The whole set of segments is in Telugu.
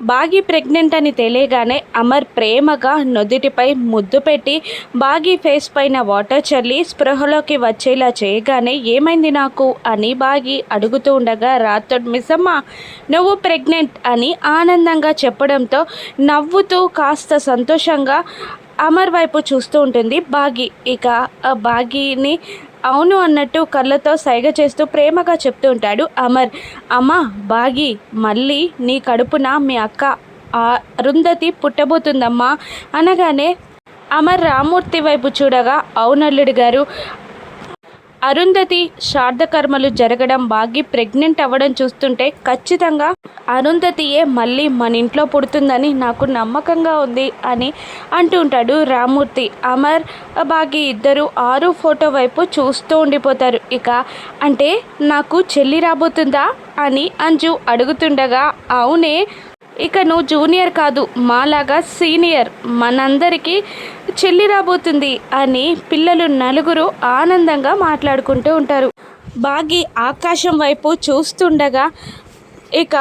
బాగి ప్రెగ్నెంట్ అని తెలియగానే అమర్ ప్రేమగా నుదుటిపై ముద్దు పెట్టి బాగి ఫేస్ పైన వాటర్ చల్లి స్పృహలోకి వచ్చేలా చేయగానే ఏమైంది నాకు? అని బాగి అడుగుతూ ఉండగా రాథోడ్ మిస్సమ్మ నువ్వు ప్రెగ్నెంట్ అని ఆనందంగా చెప్పడంతో నవ్వుతూ కాస్త సంతోషంగా అమర్ వైపు చూస్తూ ఉంటుంది. బాగి ఇక ఆ బాగిని అవును అన్నట్టు కళ్ళతో సైగ చేస్తూ ప్రేమగా చెప్తూ ఉంటాడు అమర్. అమ్మ బాగి మళ్ళీ నీ కడుపున మీ అక్క ఆ అరుంధతి పుట్టబోతుందమ్మా. అనగానే అమర్ రామూర్తి వైపు చూడగా అవునల్లుడు గారు అరుంధతి శార్ధకర్మలు జరగడం బాగి ప్రెగ్నెంట్ అవ్వడం చూస్తుంటే ఖచ్చితంగా అరుంధతియే మళ్ళీ మన ఇంట్లో పుడుతుందని నాకు నమ్మకంగా ఉంది అని అంటూ ఉంటాడు రామూర్తి. అమర్ బాగి ఇద్దరు ఆరు ఫోటో వైపు చూస్తూ ఉండిపోతారు. ఇక అంటే నాకు చెల్లి రాబోతుందా అని అంజు అడుగుతుండగా అవునే ఇక నువ్వు జూనియర్ కాదు మాలాగా సీనియర్. మనందరికీ చెల్లి రాబోతుంది అని పిల్లలు నలుగురు ఆనందంగా మాట్లాడుకుంటూ ఉంటారు. బాగి ఆకాశం వైపు చూస్తుండగా ఇక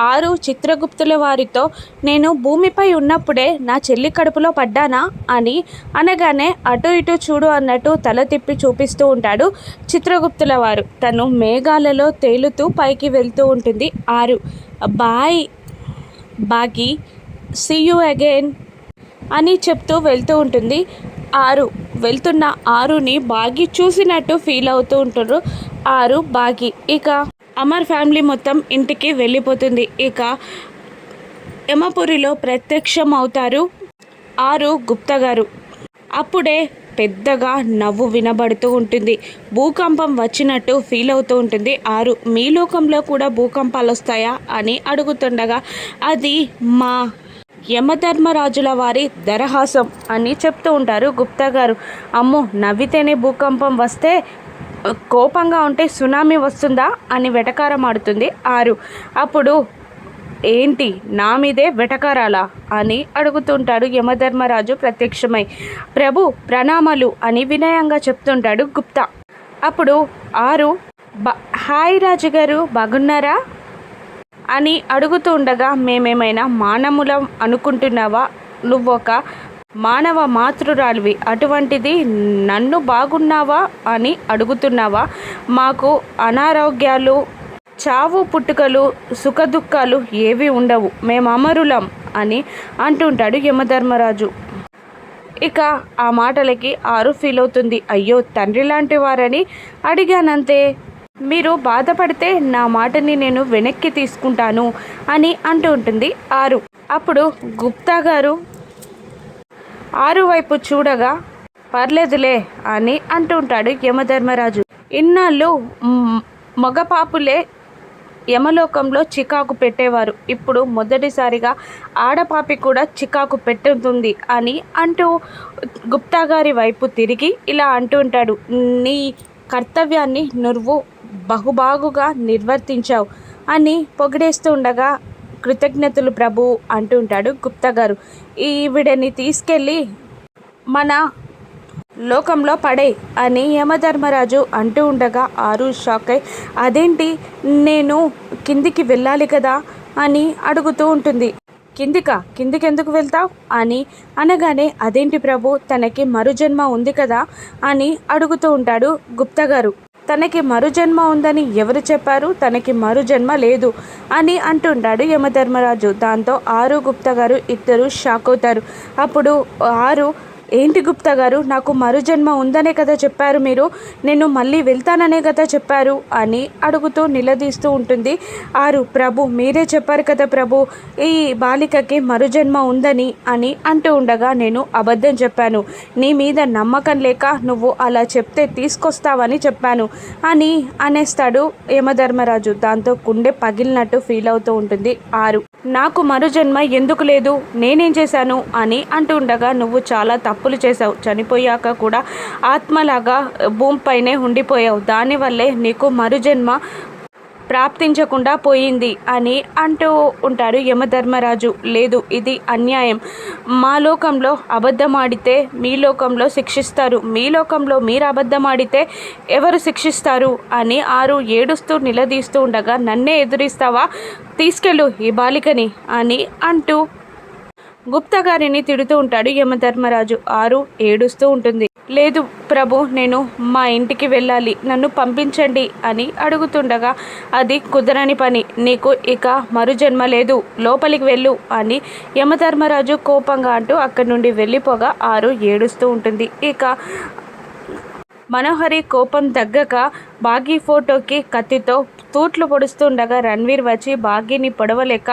ఆరు చిత్రగుప్తుల వారితో నేను భూమిపై ఉన్నప్పుడే నా చెల్లి కడుపులో పడ్డానా? అని అనగానే అటు ఇటు చూడు అన్నట్టు తల తిప్పి చూపిస్తూ ఉంటాడు చిత్రగుప్తుల వారు. తను మేఘాలలో తేలుతూ పైకి వెళ్తూ ఉంటుంది ఆరు. బాయ్ బాగి సీ యూ అగైన్ అని చెప్తూ వెళ్తూ ఉంటుంది. ఆరు వెళ్తున్న ఆరుని బాగి చూసినట్టు ఫీల్ అవుతూ ఉంటారు. ఆరు బాగి ఇక అమర్ ఫ్యామిలీ మొత్తం ఇంటికి వెళ్ళిపోతుంది. ఇక యమపురిలో ప్రత్యక్షం అవుతారు ఆరు గుప్తా గారు. అప్పుడే పెద్దగా నవ్వు వినబడుతూ ఉంటుంది. భూకంపం వచ్చినట్టు ఫీల్ అవుతూ ఉంటుంది. ఆరు మీ లోకంలో కూడా భూకంపాలు వస్తాయా అని అడుగుతుండగా అది మా యమధర్మరాజుల వారి దరహాసం అని చెప్తూ ఉంటారు గుప్తా గారు. అమ్మో నవ్వితేనే భూకంపం వస్తే కోపంగా ఉంటే సునామీ వస్తుందా అని వెటకారం ఆడుతుంది ఆరు. అప్పుడు ఏంటి నా మీదే వెటకారాలా అని అడుగుతుంటాడు యమధర్మరాజు ప్రత్యక్షమై. ప్రభు ప్రణామాలు అని వినయంగా చెప్తుంటాడు గుప్తా. అప్పుడు ఆరు బ హాయ్ రాజుగారు బాగున్నారా? అని అడుగుతుండగా మేమేమైనా మానములం అనుకుంటున్నావా? నువ్వొక మానవ మాతృరాలివి. అటువంటిది నన్ను బాగున్నావా? అని అడుగుతున్నావా? మాకు అనారోగ్యాలు చావు పుట్టుకలు సుఖదుఖాలు ఏవి ఉండవు. మేము అమరులం అని అంటుంటాడు యమధర్మరాజు. ఇక ఆ మాటలకి ఆరు ఫీల్ అవుతుంది అయ్యో తండ్రి లాంటి వారని అడిగానంతే. మీరు బాధపడితే నా మాటని నేను వెనక్కి తీసుకుంటాను అని అంటూ ఉంటుంది ఆరు. అప్పుడు గుప్తా గారు ఆరు వైపు చూడగా పర్లేదులే అని అంటుంటాడు యమధర్మరాజు. ఇన్నాళ్ళు మగపాపులే యమలోకంలో చికాకు పెట్టేవారు. ఇప్పుడు మొదటిసారిగా ఆడపాపి కూడా చికాకు పెట్టుతుంది అని అంటూ గుప్తా గారి వైపు తిరిగి ఇలా అంటూ ఉంటాడు నీ కర్తవ్యాన్ని నువ్వు బహుబాగుగా నిర్వర్తించావు అని పొగిడేస్తూ ఉండగా కృతజ్ఞతలు ప్రభు అంటూ ఉంటాడు గుప్తా గారు ఈవిడని తీసుకెళ్ళి మన లోకంలో పడే అని యమధర్మరాజు అంటూ ఉండగా ఆరు షాక్ అయి అదేంటి? నేను కిందికి వెళ్ళాలి కదా? అని అడుగుతూ ఉంటుంది. కిందికా? కిందికి ఎందుకు వెళ్తావు? అని అనగానే అదేంటి ప్రభు? తనకి మరుజన్మ ఉంది కదా? అని అడుగుతూ ఉంటాడు గుప్తా గారు తనకి మరుజన్మ ఉందని ఎవరు చెప్పారు? తనకి మరుజన్మ లేదు అని అంటుంటాడు యమధర్మరాజు. దాంతో ఆరు గుప్తా గారు ఇద్దరు షాక్ అవుతారు. అప్పుడు ఆరు ఏంటి గుప్తా గారు? నాకు మరుజన్మ ఉందనే కదా చెప్పారు మీరు. నేను మళ్ళీ వెళ్తాననే కదా చెప్పారు అని అడుగుతూ నిలదీస్తూ ఉంటుంది. ఆరు ప్రభు మీరే చెప్పారు కదా ప్రభు ఈ బాలికకి మరుజన్మ ఉందని అని అంటూ ఉండగా నేను అబద్ధం చెప్పాను. నీ మీద నమ్మకం లేక నువ్వు అలా చెప్తే తీసుకొస్తావని చెప్పాను అని అనేస్తాడు యమధర్మరాజు. దాంతో గుండె పగిలినట్టు ఫీల్ అవుతూ ఉంటుంది. ఆరు నాకు మరుజన్మ ఎందుకు లేదు? నేనేం చేశాను? అని అంటూ ఉండగా నువ్వు చాలా తప్పు తప్పులు చేశావు. చనిపోయాక కూడా ఆత్మలాగా భూమిపైనే ఉండిపోయావు. దానివల్లే నీకు మరుజన్మ ప్రాప్తించకుండా పోయింది అని అంటూ ఉంటారు యమధర్మరాజు. లేదు ఇది అన్యాయం. మా లోకంలో అబద్ధమాడితే మీ లోకంలో శిక్షిస్తారు. మీ లోకంలో మీరు అబద్ధమాడితే ఎవరు శిక్షిస్తారు అని ఆరు ఏడుస్తూ నిలదీస్తూ ఉండగా నన్నే ఎదురిస్తావా? తీసుకెళ్ళు ఈ బాలికని అని అంటూ గుప్తా గారిని తిడుతూ ఉంటాడు యమధర్మరాజు. ఆరు ఏడుస్తూ ఉంటుంది. లేదు ప్రభు నేను మా ఇంటికి వెళ్ళాలి. నన్ను పంపించండి అని అడుగుతుండగా అది కుదరని పని. నీకు ఇక మరుజన్మ లేదు. లోపలికి వెళ్ళు అని యమధర్మరాజు కోపంగా అంటూ అక్కడి నుండి వెళ్ళిపోగా ఆరు ఏడుస్తూ ఉంటుంది. ఇక మనోహరి కోపం తగ్గక బాగీ ఫోటోకి కత్తితో తూట్లు పొడుస్తుండగా రణ్వీర్ వచ్చి బాగీని పొడవలేక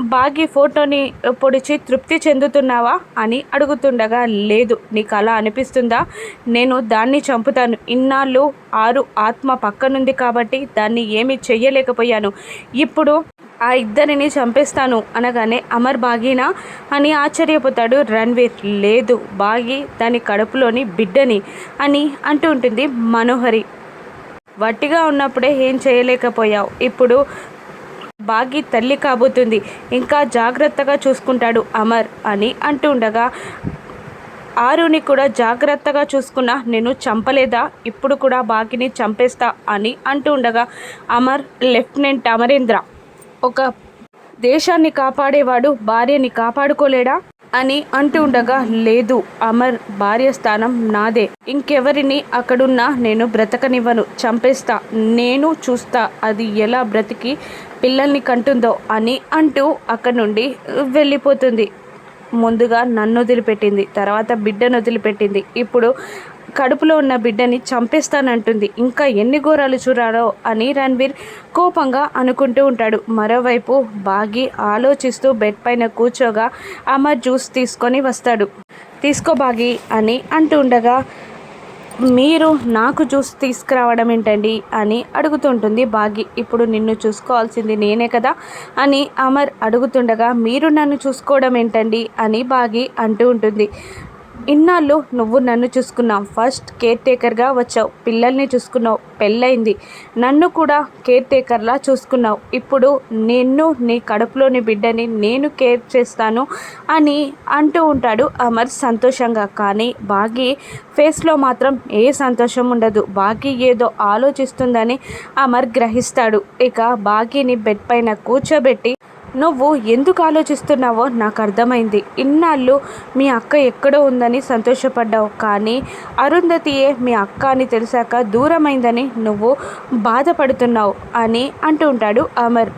బాగి ఫోటోని పొడిచి తృప్తి చెందుతున్నావా అని అడుగుతుండగా లేదు నీకు అలా అనిపిస్తుందా? నేను దాన్ని చంపుతాను. ఇన్నాళ్ళు ఆరు ఆత్మ పక్కనుంది కాబట్టి దాన్ని ఏమీ చెయ్యలేకపోయాను. ఇప్పుడు ఆ ఇద్దరిని చంపేస్తాను అనగానే అమర్ బాగీనా అని ఆశ్చర్యపోతాడు రణ్వీర్. లేదు బాగి దాని కడుపులోని బిడ్డని అని అంటూ ఉంటుంది మనోహరి. వట్టిగా ఉన్నప్పుడే ఏం చేయలేకపోయావు? ఇప్పుడు బాగి తల్లి కాబోతుంది. ఇంకా జాగ్రత్తగా చూసుకుంటాడు అమర్ అని అంటుండగా ఆరుని కూడా జాగ్రత్తగా చూసుకున్నా నేను చంపలేదా? ఇప్పుడు కూడా బాగిని చంపేస్తా అని అంటూ ఉండగా అమర్ లెఫ్టినెంట్ అమరేంద్ర ఒక దేశాన్ని కాపాడేవాడు భార్యని కాపాడుకోలేడా? అని అంటూ ఉండగా లేదు అమర్ భార్య స్థానం నాదే. ఇంకెవరిని అక్కడున్నా నేను బ్రతకనివ్వను. చంపేస్తా. నేను చూస్తా అది ఎలా బ్రతికి పిల్లల్ని కంటుందో అని అంటూ అక్కడి నుండి వెళ్ళిపోతుంది. ముందుగా నన్ను వదిలిపెట్టింది తర్వాత బిడ్డను వదిలిపెట్టింది. ఇప్పుడు కడుపులో ఉన్న బిడ్డని చంపేస్తానంటుంది. ఇంకా ఎన్ని ఘోరాలు చూడాలో అని రణ్వీర్ కోపంగా అనుకుంటూ ఉంటాడు. మరోవైపు బాగి ఆలోచిస్తూ బెడ్ పైన కూర్చోగా అమర్ జ్యూస్ తీసుకొని వస్తాడు. తీసుకో బాగి అని అంటూ ఉండగా మీరు నాకు జ్యూస్ తీసుకురావడం ఏంటండి అని అడుగుతుంటుంది బాగి. ఇప్పుడు నిన్ను చూసుకోవాల్సింది నేనే కదా అని అమర్ అడుగుతుండగా మీరు నన్ను చూసుకోవడం ఏంటండి అని బాగి అంటూ ఉంటుంది. ఇన్నాళ్ళు నువ్వు నన్ను చూసుకున్నావు. ఫస్ట్ కేర్ టేకర్గా వచ్చావు. పిల్లల్ని చూసుకున్నావు. పెళ్ళయింది. నన్ను కూడా కేర్ టేకర్లా చూసుకున్నావు. ఇప్పుడు నిన్ను నీ కడుపులోని బిడ్డని నేను కేర్ చేస్తాను అని అంటూ ఉంటాడు అమర్ సంతోషంగా. కానీ బాగి ఫేస్లో మాత్రం ఏ సంతోషం ఉండదు. బాగి ఏదో ఆలోచిస్తుందని అమర్ గ్రహిస్తాడు. ఇక బాగీని బెడ్ పైన కూర్చోబెట్టి నువ్వు ఎందుకు ఆలోచిస్తున్నావో నాకు అర్థమైంది. ఇన్నాళ్ళు మీ అక్క ఎక్కడో ఉందని సంతోషపడ్డావు. కానీ అరుంధతియే మీ అక్క అని తెలిసాక దూరమైందని నువ్వు బాధపడుతున్నావు అని అంటూ ఉంటాడు అమర్.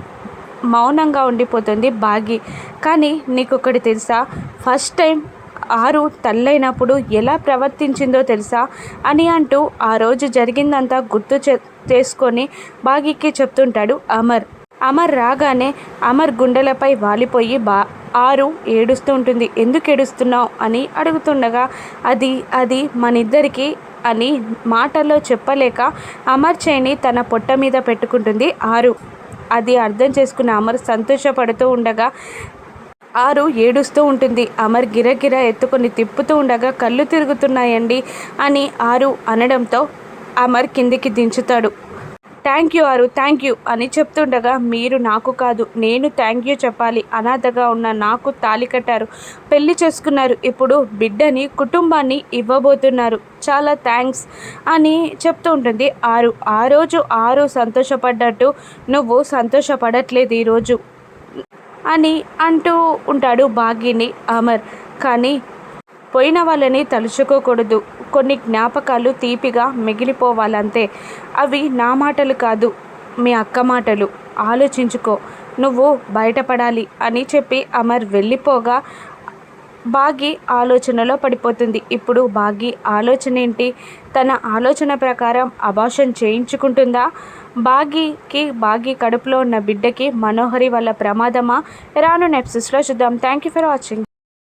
మౌనంగా ఉండిపోతుంది బాగి. కానీ నీకు ఒకటి తెలుసా? ఫస్ట్ టైం ఆరు తల్లైనప్పుడు ఎలా ప్రవర్తించిందో తెలుసా? అని అంటూ ఆ రోజు జరిగిందంతా గుర్తు చేసుకొని బాగికి చెప్తుంటాడు అమర్. అమర్ రాగానే అమర్ గుండెలపై వాలిపోయి బా ఆరు ఏడుస్తూ ఉంటుంది. ఎందుకు ఏడుస్తున్నావు? అని అడుగుతుండగా అది అది మనిద్దరికి అని మాటల్లో చెప్పలేక అమర్ చేయిని తన పొట్ట మీద పెట్టుకుంటుంది. ఆరు అది అర్థం చేసుకున్న అమర్ సంతోషపడుతూ ఉండగా ఆరు ఏడుస్తూ ఉంటుంది. అమర్ గిరగిర ఎత్తుకొని తిప్పుతూ ఉండగా కళ్ళు తిరుగుతున్నాయండి అని ఆరు అనడంతో అమర్ కిందికి దించుతాడు. థ్యాంక్ యూ ఆరు థ్యాంక్ యూ అని చెప్తుండగా మీరు నాకు కాదు నేను థ్యాంక్ యూ చెప్పాలి. అనాథగా ఉన్న నాకు తాలి కట్టారు. పెళ్ళి చేసుకున్నారు. ఇప్పుడు బిడ్డని కుటుంబాన్ని ఇవ్వబోతున్నారు. చాలా థ్యాంక్స్ అని చెప్తూ ఉంటుంది ఆరు. ఆ రోజు ఆరు సంతోషపడ్డట్టు నువ్వు సంతోషపడట్లేదు ఈరోజు అని అంటూ ఉంటాడు భాగ్యని అమర్. కానీ పోయిన వాళ్ళని తలుచుకోకూడదు. కొన్ని జ్ఞాపకాలు తీపిగా మిగిలిపోవాలంతే. అవి నా మాటలు కాదు మీ అక్క మాటలు. ఆలోచించుకో నువ్వు బయటపడాలి అని చెప్పి అమర్ వెళ్ళిపోగా బాగి ఆలోచనలో పడిపోతుంది. ఇప్పుడు బాగి ఆలోచన ఏంటి? తన ఆలోచన ప్రకారం అభాషణ చేయించుకుంటుందా? బాగీకి బాగి కడుపులో ఉన్న బిడ్డకి మనోహరి వల్ల ప్రమాదమా? రాను నెప్సిస్లో చూద్దాం. Thank you for watching.